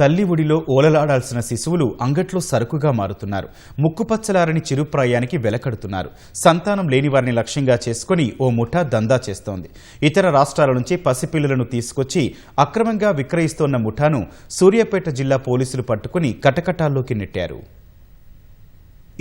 తల్లి ఒడిలో ఓలలాడాల్సిన శిశువులు అంగట్లో సరుకుగా మారుతున్నారు. ముక్కుపచ్చలారని చిరుప్రాయానికి వెలకడుతున్నారు. సంతానం లేని వారిని లక్ష్యంగా చేసుకుని ఓ ముఠా దందా చేస్తోంది. ఇతర రాష్ట్రాల నుంచి పసిపిల్లలను తీసుకొచ్చి అక్రమంగా విక్రయిస్తోన్న ముఠాను సూర్యాపేట జిల్లా పోలీసులు పట్టుకుని కటకటాల్లోకి నెట్టారు.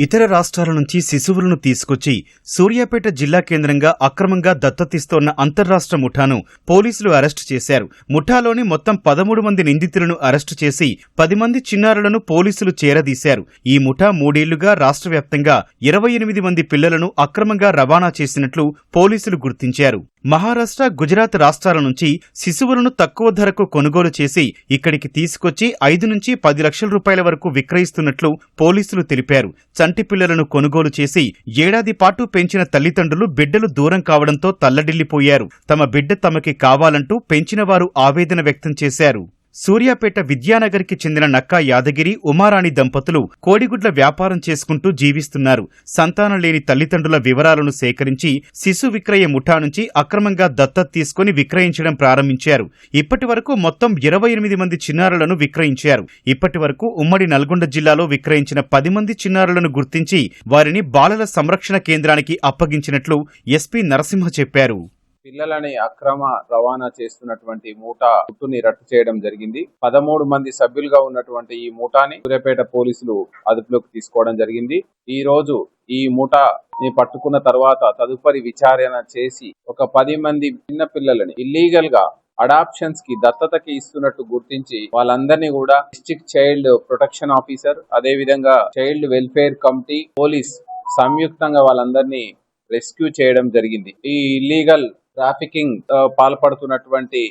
ఇతర రాష్ట్రాల నుంచి శిశువులను తీసుకొచ్చి సూర్యాపేట జిల్లా కేంద్రంగా అక్రమంగా దత్తతిస్తోన్న అంతర్రాష్ట్ర ముఠాను పోలీసులు అరెస్టు చేశారు. ముఠాలోని మొత్తం పదమూడు మంది నిందితులను అరెస్టు చేసి పది మంది చిన్నారులను పోలీసులు చేరదీశారు. ఈ ముఠా మూడేళ్ళుగా రాష్ట్ర వ్యాప్తంగా ఇరవై ఎనిమిది మంది పిల్లలను అక్రమంగా రవాణా చేసినట్లు పోలీసులు గుర్తించారు. మహారాష్ట్ర గుజరాత్ రాష్ట్రాల నుంచి శిశువులను తక్కువ ధరకు కొనుగోలు చేసి ఇక్కడికి తీసుకొచ్చి ఐదు నుంచి పది లక్షల రూపాయల వరకు విక్రయిస్తున్నట్లు పోలీసులు తెలిపారు. చంటి పిల్లలను కొనుగోలు చేసి ఏడాది పాటు పెంచిన తల్లిదండ్రులు బిడ్డలు దూరం కావడంతో తల్లడిల్లిపోయారు. తమ బిడ్డ తమకి కావాలంటూ పెంచిన వారు ఆవేదన వ్యక్తం చేశారు. సూర్యాపేట విద్యానగర్కి చెందిన నక్కా యాదగిరి ఉమారాణి దంపతులు కోడిగుడ్ల వ్యాపారం చేసుకుంటూ జీవిస్తున్నారు. సంతానం లేని తల్లిదండ్రుల వివరాలను సేకరించి శిశు విక్రయ ముఠా నుంచి అక్రమంగా దత్తత తీసుకుని విక్రయించడం ప్రారంభించారు. ఇప్పటి వరకు మొత్తం ఇరవై ఎనిమిది మంది చిన్నారులను విక్రయించారు. ఇప్పటి వరకు ఉమ్మడి నల్గొండ జిల్లాలో విక్రయించిన పది మంది చిన్నారులను గుర్తించి వారిని బాలల సంరక్షణ కేంద్రానికి అప్పగించినట్లు ఎస్పీ నరసింహ చెప్పారు. పిల్లలని అక్రమ రవాణా చేస్తున్నటువంటి మూటా గుట్టుని రట్టు చేయడం జరిగింది. పదమూడు మంది సభ్యులుగా ఉన్నటువంటి ఈ మూటాని సూర్యాపేట పోలీసులు అదుపులోకి తీసుకోవడం జరిగింది. ఈ రోజు ఈ మూటాని పట్టుకున్న తర్వాత తదుపరి విచారణ చేసి ఒక పది మంది చిన్న పిల్లలని ఇల్లీగల్గా అడాప్షన్స్కి దత్తతకి ఇస్తున్నట్టు గుర్తించి వాళ్ళందరినీ కూడా డిస్ట్రిక్ట్ చైల్డ్ ప్రొటెక్షన్ ఆఫీసర్ అదే విధంగా చైల్డ్ వెల్ఫేర్ కమిటీ పోలీస్ సంయుక్తంగా వాళ్ళందరినీ రెస్క్యూ చేయడం జరిగింది. ఈ ఇల్లీగల్ ట్రాఫికింగ్ పాల్పడుతున్నటువంటి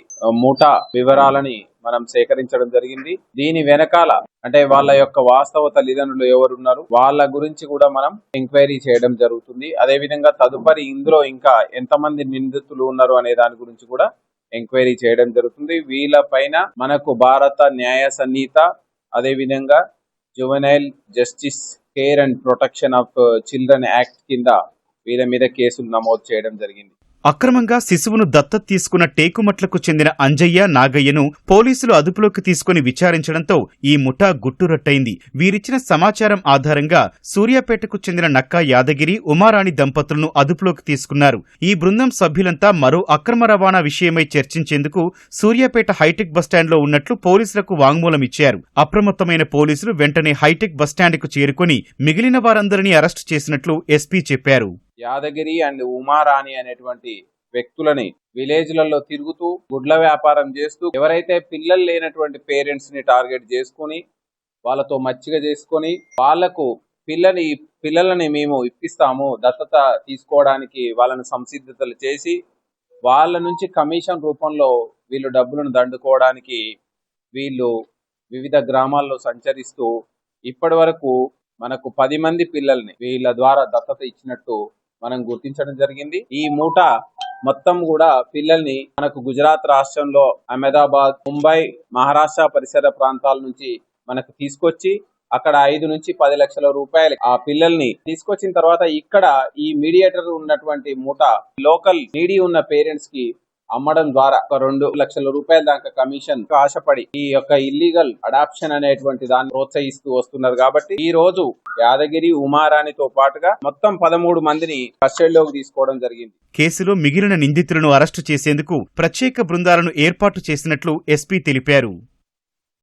ముఠా వివరాలని మనం సేకరించడం జరిగింది. దీని వెనకాల అంటే వాళ్ళ యొక్క వాస్తవ తల్లిదండ్రులు ఎవరున్నారు వాళ్ళ గురించి కూడా మనం ఎంక్వైరీ చేయడం జరుగుతుంది. అదే విధంగా తదుపరి ఇందులో ఇంకా ఎంతమంది నిందితులు ఉన్నారు అనే దాని గురించి కూడా ఎంక్వైరీ చేయడం జరుగుతుంది. వీళ్ళ పైన మనకు భారత న్యాయ సన్నిహిత అదేవిధంగా juvenile justice care and protection of children act కింద వీళ్ళ మీద కేసులు నమోదు చేయడం జరిగింది. అక్రమంగా శిశువును దత్తత తీసుకున్న టేకుమట్లకు చెందిన అంజయ్య నాగయ్యను పోలీసులు అదుపులోకి తీసుకుని విచారించడంతో ఈ ముఠా గుట్టురట్టయింది. వీరిచ్చిన సమాచారం ఆధారంగా సూర్యాపేటకు చెందిన నక్కా యాదగిరి ఉమారాణి దంపతులను అదుపులోకి తీసుకున్నారు. ఈ బృందం సభ్యులంతా మరో అక్రమ రవాణా విషయమై చర్చించేందుకు సూర్యాపేట హైటెక్ బస్టాండ్లో ఉన్నట్లు పోలీసులకు వాంగ్మూలం ఇచ్చారు. అప్రమత్తమైన పోలీసులు వెంటనే హైటెక్ బస్టాండ్కు చేరుకుని మిగిలిన వారందరినీ అరెస్టు చేసినట్లు ఎస్పీ చెప్పారు. యాదగిరి అండ్ ఉమారాణి అనేటువంటి వ్యక్తులని విలేజ్లలో తిరుగుతూ గుడ్ల వ్యాపారం చేస్తూ ఎవరైతే పిల్లలు లేనటువంటి పేరెంట్స్ని టార్గెట్ చేసుకొని వాళ్ళతో మచ్చిక చేసుకొని వాళ్ళకు పిల్లని పిల్లలని మేము ఇప్పిస్తాము దత్తత తీసుకోవడానికి వాళ్ళని సంసిద్ధతలు చేసి వాళ్ళ నుంచి కమిషన్ రూపంలో వీళ్ళు డబ్బులను దండుకోవడానికి వీళ్ళు వివిధ గ్రామాల్లో సంచరిస్తూ ఇప్పటి వరకు మనకు పది మంది పిల్లల్ని వీళ్ళ ద్వారా దత్తత ఇచ్చినట్టు మనం గుర్తించడం జరిగింది. ఈ మూట మొత్తం కూడా పిల్లల్ని మనకు గుజరాత్ రాష్ట్రంలో అహ్మదాబాద్ ముంబై మహారాష్ట్ర పరిసర ప్రాంతాల నుంచి మనకు తీసుకొచ్చి అక్కడ ఐదు నుంచి పది లక్షల రూపాయలు ఆ పిల్లల్ని తీసుకొచ్చిన తర్వాత ఇక్కడ ఈ మీడియేటర్ ఉన్నటువంటి మూట లోకల్ నీడి ఉన్న పేరెంట్స్కి అమ్మడం ద్వారా ఒక రెండు లక్షల రూపాయల దాకా కమిషన్ ఆశపడి ఈ యొక్క ఇల్లీగల్ అడాప్షన్ అనేటువంటి దాన్ని ప్రోత్సహిస్తూ వస్తున్నారు కాబట్టి ఈ రోజు యాదగిరి ఉమారాణితో పాటుగా మొత్తం పదమూడు మందిని కస్టడీలోకి తీసుకోవడం జరిగింది. కేసులో మిగిలిన నిందితులను అరెస్టు చేసేందుకు ప్రత్యేక బృందాలను ఏర్పాటు చేసినట్లు ఎస్పీ తెలిపారు.